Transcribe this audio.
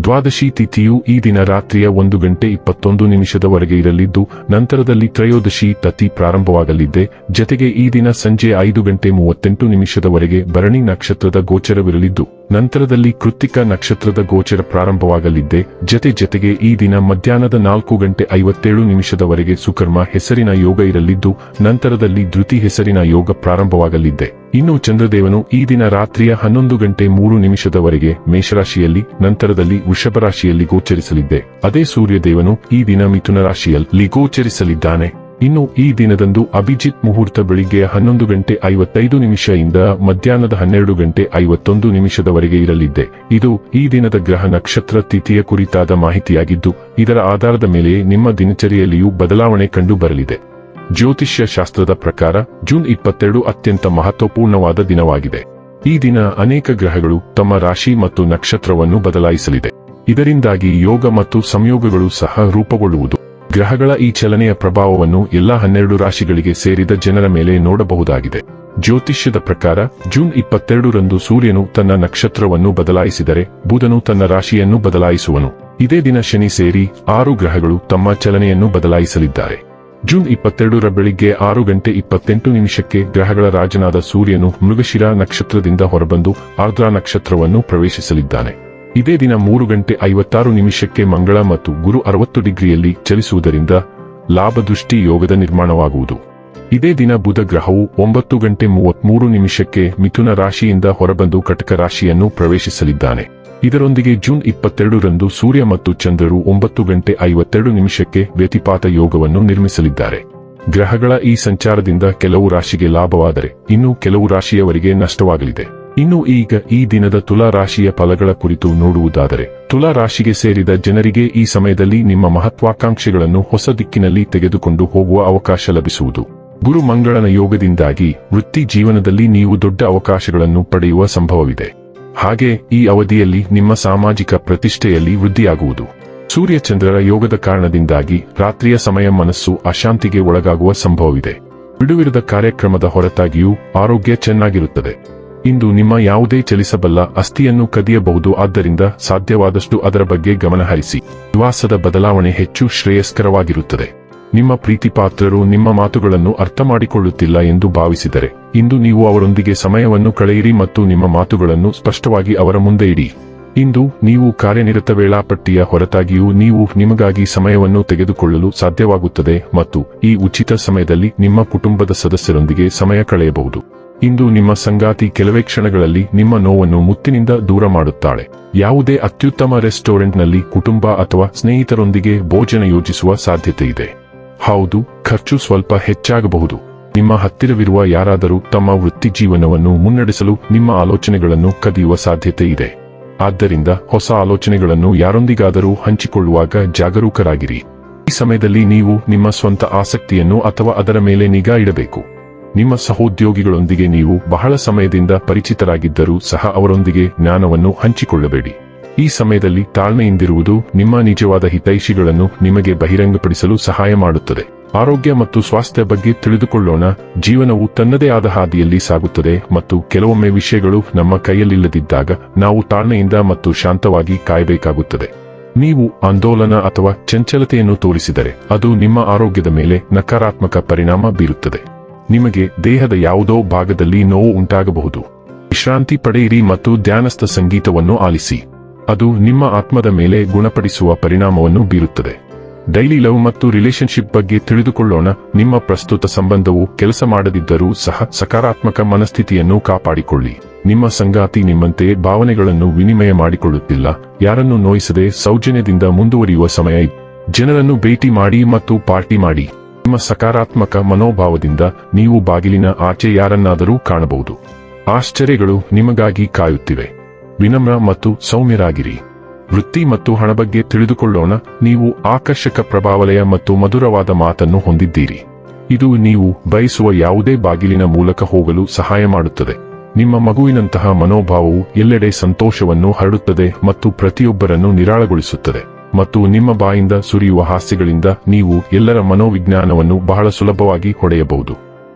ದ್ವಾದಶಿ ತಿಥಿಯು ಈ ದಿನ ರಾತ್ರಿಯ ಒಂದು ಗಂಟೆ ಇಪ್ಪತ್ತೊಂದು ನಿಮಿಷದವರೆಗೆ ಇರಲಿದ್ದು, ನಂತರದಲ್ಲಿ ತ್ರಯೋದಶಿ ತತಿ ಪ್ರಾರಂಭವಾಗಲಿದ್ದೆ ಜತೆಗೆ ಈ ದಿನ ಸಂಜೆ ಐದು ಗಂಟೆ ಮೂವತ್ತೆಂಟು ನಿಮಿಷದವರೆಗೆ ಭರಣಿ ನಕ್ಷತ್ರದ ಗೋಚರವಿರಲಿದ್ದು, ನಂತರದಲ್ಲಿ ಕೃತ್ತಿಕ ನಕ್ಷತ್ರದ ಗೋಚರ ಪ್ರಾರಂಭವಾಗಲಿದ್ದೆ ಜತೆ ಜತೆಗೆ ಈ ದಿನ ಮಧ್ಯಾಹ್ನದ ನಾಲ್ಕು ಗಂಟೆ ಐವತ್ತೇಳು ನಿಮಿಷದವರೆಗೆ ಸುಕರ್ಮ ಹೆಸರಿನ ಯೋಗ ಇರಲಿದ್ದು, ನಂತರದಲ್ಲಿ ಧೃತಿ ಹೆಸರಿನ ಯೋಗ ಪ್ರಾರಂಭವಾಗಲಿದ್ದೆ ಇನ್ನು ಚಂದ್ರದೇವನು ಈ ದಿನ ರಾತ್ರಿಯ ಹನ್ನೊಂದು ಗಂಟೆ ಮೂರು ನಿಮಿಷದವರೆಗೆ ಮೇಷರಾಶಿಯಲ್ಲಿ, ನಂತರದಲ್ಲಿ ವೃಷಭ ರಾಶಿಯಲ್ಲಿ ಗೋಚರಿಸಲಿದ್ದೆ. ಅದೇ ಸೂರ್ಯದೇವನು ಈ ದಿನ ಮಿಥುನ ರಾಶಿಯಲ್ಲಿ ಗೋಚರಿಸಲಿದ್ದಾನೆ. ಇನ್ನು ಈ ದಿನದಂದು ಅಭಿಜಿತ್ ಮುಹೂರ್ತ ಬೆಳಿಗ್ಗೆ ಹನ್ನೊಂದು ಗಂಟೆ ಐವತ್ತೈದು ಇಂದ ಮಧ್ಯಾಹ್ನದ ಹನ್ನೆರಡು ಗಂಟೆ ಐವತ್ತೊಂದು ನಿಮಿಷದವರೆಗೆ ಇರಲಿದ್ದೆ. ಇದು ಈ ದಿನದ ಗ್ರಹ ನಕ್ಷತ್ರ ತಿಥಿಯ ಕುರಿತಾದ ಮಾಹಿತಿಯಾಗಿದ್ದು, ಇದರ ಆಧಾರದ ಮೇಲೆ ನಿಮ್ಮ ದಿನಚರಿಯಲ್ಲಿಯೂ ಬದಲಾವಣೆ ಕಂಡು ಬರಲಿದೆ ಜ್ಯೋತಿಷ್ಯ ಶಾಸ್ತ್ರದ ಪ್ರಕಾರ ಜೂನ್ ಇಪ್ಪತ್ತೆರಡು ಅತ್ಯಂತ ಮಹತ್ವಪೂರ್ಣವಾದ ದಿನವಾಗಿದೆ. ಈ ದಿನ ಅನೇಕ ಗ್ರಹಗಳು ತಮ್ಮ ರಾಶಿ ಮತ್ತು ನಕ್ಷತ್ರವನ್ನು ಬದಲಾಯಿಸಲಿದೆ. ಇದರಿಂದಾಗಿ ಯೋಗ ಮತ್ತು ಸಂಯೋಗಗಳು ಸಹ ರೂಪುಗೊಳ್ಳುವುದು. ಗ್ರಹಗಳ ಈ ಚಲನೆಯ ಪ್ರಭಾವವನ್ನು ಎಲ್ಲಾ ಹನ್ನೆರಡು ರಾಶಿಗಳಿಗೆ ಸೇರಿದ ಜನರ ಮೇಲೆ ನೋಡಬಹುದಾಗಿದೆ. ಜ್ಯೋತಿಷ್ಯದ ಪ್ರಕಾರ ಜೂನ್ ಇಪ್ಪತ್ತೆರಡರಂದು ಸೂರ್ಯನು ತನ್ನ ನಕ್ಷತ್ರವನ್ನು ಬದಲಾಯಿಸಿದರೆ ಬುಧನು ತನ್ನ ರಾಶಿಯನ್ನು ಬದಲಾಯಿಸುವನು. ಇದೇ ದಿನ ಶನಿ ಸೇರಿ ಆರು ಗ್ರಹಗಳು ತಮ್ಮ ಚಲನೆಯನ್ನು ಬದಲಾಯಿಸಲಿದ್ದಾರೆ. ಜೂನ್ ಇಪ್ಪತ್ತೆರಡರ ಬೆಳಿಗ್ಗೆ ಆರು ಗಂಟೆ ಇಪ್ಪತ್ತೆಂಟು ನಿಮಿಷಕ್ಕೆ ಗ್ರಹಗಳ ರಾಜನಾದ ಸೂರ್ಯನು ಮೃಗಶಿರ ನಕ್ಷತ್ರದಿಂದ ಹೊರಬಂದು ಆರ್ದ್ರಾ ನಕ್ಷತ್ರವನ್ನು ಪ್ರವೇಶಿಸಲಿದ್ದಾನೆ. ಇದೇ ದಿನ ಮೂರು ಗಂಟೆ ಐವತ್ತಾರು ನಿಮಿಷಕ್ಕೆ ಮಂಗಳ ಮತ್ತು ಗುರು ಅರವತ್ತು ಡಿಗ್ರಿಯಲ್ಲಿ ಚಲಿಸುವುದರಿಂದ ಲಾಭದೃಷ್ಟಿ ಯೋಗದ ನಿರ್ಮಾಣವಾಗುವುದು. ಇದೇ ದಿನ ಬುಧ ಗ್ರಹವು ಒಂಬತ್ತು ಗಂಟೆ ಮೂವತ್ಮೂರು ನಿಮಿಷಕ್ಕೆ ಮಿಥುನ ರಾಶಿಯಿಂದ ಹೊರಬಂದು ಕಟಕ ರಾಶಿಯನ್ನು ಪ್ರವೇಶಿಸಲಿದ್ದಾನೆ. ಇದರೊಂದಿಗೆ ಜೂನ್ ಇಪ್ಪತ್ತೆರಡರಂದು ಸೂರ್ಯ ಮತ್ತು ಚಂದ್ರರು ಒಂಬತ್ತು ಗಂಟೆ ಐವತ್ತೆರಡು ನಿಮಿಷಕ್ಕೆ ವ್ಯತಿಪಾತ ಯೋಗವನ್ನು ನಿರ್ಮಿಸಲಿದ್ದಾರೆ. ಗ್ರಹಗಳ ಈ ಸಂಚಾರದಿಂದ ಕೆಲವು ರಾಶಿಗೆ ಲಾಭವಾದರೆ ಇನ್ನು ಕೆಲವು ರಾಶಿಯವರಿಗೆ ನಷ್ಟವಾಗಲಿದೆ. ಇನ್ನು ಈಗ ಈ ದಿನದ ತುಲಾ ರಾಶಿಯ ಫಲಗಳ ಕುರಿತು ನೋಡುವುದಾದರೆ, ತುಲಾ ರಾಶಿಗೆ ಸೇರಿದ ಜನರಿಗೆ ಈ ಸಮಯದಲ್ಲಿ ನಿಮ್ಮ ಮಹತ್ವಾಕಾಂಕ್ಷೆಗಳನ್ನು ಹೊಸ ದಿಕ್ಕಿನಲ್ಲಿ ತೆಗೆದುಕೊಂಡು ಹೋಗುವ ಅವಕಾಶ ಲಭಿಸುವುದು. ಗುರು ಮಂಗಳನ ಯೋಗದಿಂದಾಗಿ ವೃತ್ತಿ ಜೀವನದಲ್ಲಿ ನೀವು ದೊಡ್ಡ ಅವಕಾಶಗಳನ್ನು ಪಡೆಯುವ ಸಂಭವವಿದೆ. ಹಾಗೆ ಈ ಅವಧಿಯಲ್ಲಿ ನಿಮ್ಮ ಸಾಮಾಜಿಕ ಪ್ರತಿಷ್ಠೆಯಲ್ಲಿ ವೃದ್ಧಿಯಾಗುವುದು. ಸೂರ್ಯಚಂದ್ರರ ಯೋಗದ ಕಾರಣದಿಂದಾಗಿ ರಾತ್ರಿಯ ಸಮಯ ಮನಸ್ಸು ಅಶಾಂತಿಗೆ ಒಳಗಾಗುವ ಸಂಭವವಿದೆ. ಬಿಡುವಿರದ ಕಾರ್ಯಕ್ರಮದ ಹೊರತಾಗಿಯೂ ಆರೋಗ್ಯ ಚೆನ್ನಾಗಿರುತ್ತದೆ. ಇಂದು ನಿಮ್ಮ ಯಾವುದೇ ಚಲಿಸಬಲ್ಲ ಅಸ್ಥಿಯನ್ನು ಕದಿಯಬಹುದು, ಆದ್ದರಿಂದ ಸಾಧ್ಯವಾದಷ್ಟು ಅದರ ಬಗ್ಗೆ ಗಮನಹರಿಸಿ. ನಿವಾಸದ ಬದಲಾವಣೆ ಹೆಚ್ಚು ಶ್ರೇಯಸ್ಕರವಾಗಿರುತ್ತದೆ. ನಿಮ್ಮ ಪ್ರೀತಿಪಾತ್ರರು ನಿಮ್ಮ ಮಾತುಗಳನ್ನು ಅರ್ಥ ಮಾಡಿಕೊಳ್ಳುತ್ತಿಲ್ಲ ಎಂದು ಭಾವಿಸಿದರೆ, ಇಂದು ನೀವು ಅವರೊಂದಿಗೆ ಸಮಯವನ್ನು ಕಳೆಯಿರಿ ಮತ್ತು ನಿಮ್ಮ ಮಾತುಗಳನ್ನು ಸ್ಪಷ್ಟವಾಗಿ ಅವರ ಮುಂದೆ ಇಡಿ. ಇಂದು ನೀವು ಕಾರ್ಯನಿರತ ವೇಳಾಪಟ್ಟಿಯ ಹೊರತಾಗಿಯೂ ನೀವು ನಿಮಗಾಗಿ ಸಮಯವನ್ನು ತೆಗೆದುಕೊಳ್ಳಲು ಸಾಧ್ಯವಾಗುತ್ತದೆ ಮತ್ತು ಈ ಉಚಿತ ಸಮಯದಲ್ಲಿ ನಿಮ್ಮ ಕುಟುಂಬದ ಸದಸ್ಯರೊಂದಿಗೆ ಸಮಯ ಕಳೆಯಬಹುದು. ಇಂದು ನಿಮ್ಮ ಸಂಗಾತಿ ಕೆಲವೇ ಕ್ಷಣಗಳಲ್ಲಿ ನಿಮ್ಮ ನೋವನ್ನು ಮುತ್ತಿನಿಂದ ದೂರ ಮಾಡುತ್ತಾಳೆ. ಯಾವುದೇ ಅತ್ಯುತ್ತಮ ರೆಸ್ಟೋರೆಂಟ್ನಲ್ಲಿ ಕುಟುಂಬ ಅಥವಾ ಸ್ನೇಹಿತರೊಂದಿಗೆ ಭೋಜನ ಯೋಜಿಸುವ ಸಾಧ್ಯತೆ ಇದೆ ಹೌದು, ಖರ್ಚು ಸ್ವಲ್ಪ ಹೆಚ್ಚಾಗಬಹುದು. ನಿಮ್ಮ ಹತ್ತಿರವಿರುವ ಯಾರಾದರೂ ತಮ್ಮ ವೃತ್ತಿ ಜೀವನವನ್ನು ಮುನ್ನಡೆಸಲು ನಿಮ್ಮ ಆಲೋಚನೆಗಳನ್ನು ಕದಿಯುವ ಸಾಧ್ಯತೆ ಇದೆ. ಆದ್ದರಿಂದ ಹೊಸ ಆಲೋಚನೆಗಳನ್ನು ಯಾರೊಂದಿಗಾದರೂ ಹಂಚಿಕೊಳ್ಳುವಾಗ ಜಾಗರೂಕರಾಗಿರಿ. ಈ ಸಮಯದಲ್ಲಿ ನೀವು ನಿಮ್ಮ ಸ್ವಂತ ಆಸಕ್ತಿಯನ್ನು ಅಥವಾ ಅದರ ಮೇಲೆ ನಿಗಾ ಇಡಬೇಕು. ನಿಮ್ಮ ಸಹೋದ್ಯೋಗಿಗಳೊಂದಿಗೆ ನೀವು ಬಹಳ ಸಮಯದಿಂದ ಪರಿಚಿತರಾಗಿದ್ದರೂ ಸಹ ಅವರೊಂದಿಗೆ ಜ್ಞಾನವನ್ನು ಹಂಚಿಕೊಳ್ಳಬೇಡಿ. ಈ ಸಮಯದಲ್ಲಿ ತಾಳ್ಮೆಯಿಂದಿರುವುದು ನಿಮ್ಮ ನಿಜವಾದ ಹಿತೈಷಿಗಳನ್ನು ನಿಮಗೆ ಬಹಿರಂಗಪಡಿಸಲು ಸಹಾಯ ಮಾಡುತ್ತದೆ. ಆರೋಗ್ಯ ಮತ್ತು ಸ್ವಾಸ್ಥ್ಯ ಬಗ್ಗೆ ತಿಳಿದುಕೊಳ್ಳೋಣ. ಜೀವನವು ತನ್ನದೇ ಆದ ಹಾದಿಯಲ್ಲಿ ಸಾಗುತ್ತದೆ ಮತ್ತು ಕೆಲವೊಮ್ಮೆ ವಿಷಯಗಳು ನಮ್ಮ ಕೈಯಲ್ಲಿಲ್ಲದಿದ್ದಾಗ ನಾವು ತಾಳ್ಮೆಯಿಂದ ಮತ್ತು ಶಾಂತವಾಗಿ ಕಾಯಬೇಕಾಗುತ್ತದೆ. ನೀವು ಆಂದೋಲನ ಅಥವಾ ಚಂಚಲತೆಯನ್ನು ತೋರಿಸಿದರೆ ಅದು ನಿಮ್ಮ ಆರೋಗ್ಯದ ಮೇಲೆ ನಕಾರಾತ್ಮಕ ಪರಿಣಾಮ ಬೀರುತ್ತದೆ. ನಿಮಗೆ ದೇಹದ ಯಾವುದೋ ಭಾಗದಲ್ಲಿ ನೋವು ಉಂಟಾಗಬಹುದು. ವಿಶ್ರಾಂತಿ ಪಡೆಯಿರಿ ಮತ್ತು ಧ್ಯಾನಸ್ಥ ಸಂಗೀತವನ್ನು ಆಲಿಸಿ. ಅದು ನಿಮ್ಮ ಆತ್ಮದ ಮೇಲೆ ಗುಣಪಡಿಸುವ ಪರಿಣಾಮವನ್ನು ಬೀರುತ್ತದೆ. ಡೈಲಿ ಲವ್ ಮತ್ತು ರಿಲೇಶನ್ಶಿಪ್ ಬಗ್ಗೆ ತಿಳಿದುಕೊಳ್ಳೋಣ. ನಿಮ್ಮ ಪ್ರಸ್ತುತ ಸಂಬಂಧವು ಕೆಲಸ ಮಾಡದಿದ್ದರೂ ಸಹ ಸಕಾರಾತ್ಮಕ ಮನಸ್ಥಿತಿಯನ್ನು ಕಾಪಾಡಿಕೊಳ್ಳಿ. ನಿಮ್ಮ ಸಂಗಾತಿ ನಿಮ್ಮಂತೆ ಭಾವನೆಗಳನ್ನು ವಿನಿಮಯ ಮಾಡಿಕೊಳ್ಳುತ್ತಿಲ್ಲ. ಯಾರನ್ನು ನೋಯಿಸದೆ ಸೌಜನ್ಯದಿಂದ ಮುಂದುವರಿಯುವ ಸಮಯ. ಜನರನ್ನು ಭೇಟಿ ಮಾಡಿ ಮತ್ತು ಪಾರ್ಟಿ ಮಾಡಿ. ನಿಮ್ಮ ಸಕಾರಾತ್ಮಕ ಮನೋಭಾವದಿಂದ ನೀವು ಬಾಗಿಲಿನ ಆಚೆ ಯಾರನ್ನಾದರೂ ಕಾಣಬಹುದು. ಆಶ್ಚರ್ಯಗಳು ನಿಮಗಾಗಿ ಕಾಯುತ್ತಿವೆ. ವಿನಮ್ರ ಮತ್ತು ಸೌಮ್ಯರಾಗಿರಿ. ವೃತ್ತಿ ಮತ್ತು ಹಣ ಬಗ್ಗೆ ತಿಳಿದುಕೊಳ್ಳೋಣ, ನೀವು ಆಕರ್ಷಕ ಪ್ರಭಾವಲಯ ಮತ್ತು ಮಧುರವಾದ ಮಾತನ್ನು ಹೊಂದಿದ್ದೀರಿ. ಇದು ನೀವು ಬಯಸುವ ಯಾವುದೇ ಬಾಗಿಲಿನ ಮೂಲಕ ಹೋಗಲು ಸಹಾಯ ಮಾಡುತ್ತದೆ. ನಿಮ್ಮ ಮಗುವಿನಂತಹ ಮನೋಭಾವವು ಎಲ್ಲೆಡೆ ಸಂತೋಷವನ್ನು ಹರಡುತ್ತದೆ ಮತ್ತು ಪ್ರತಿಯೊಬ್ಬರನ್ನು ನಿರಾಳಗೊಳಿಸುತ್ತದೆ. ಮತ್ತು ನಿಮ್ಮ ಬಾಯಿಂದ ಸುರಿಯುವ ಹಾಸ್ಯಗಳಿಂದ ನೀವು ಎಲ್ಲರ ಮನೋವಿಜ್ಞಾನವನ್ನು ಬಹಳ ಸುಲಭವಾಗಿ ಹೊಡೆಯಬಹುದು.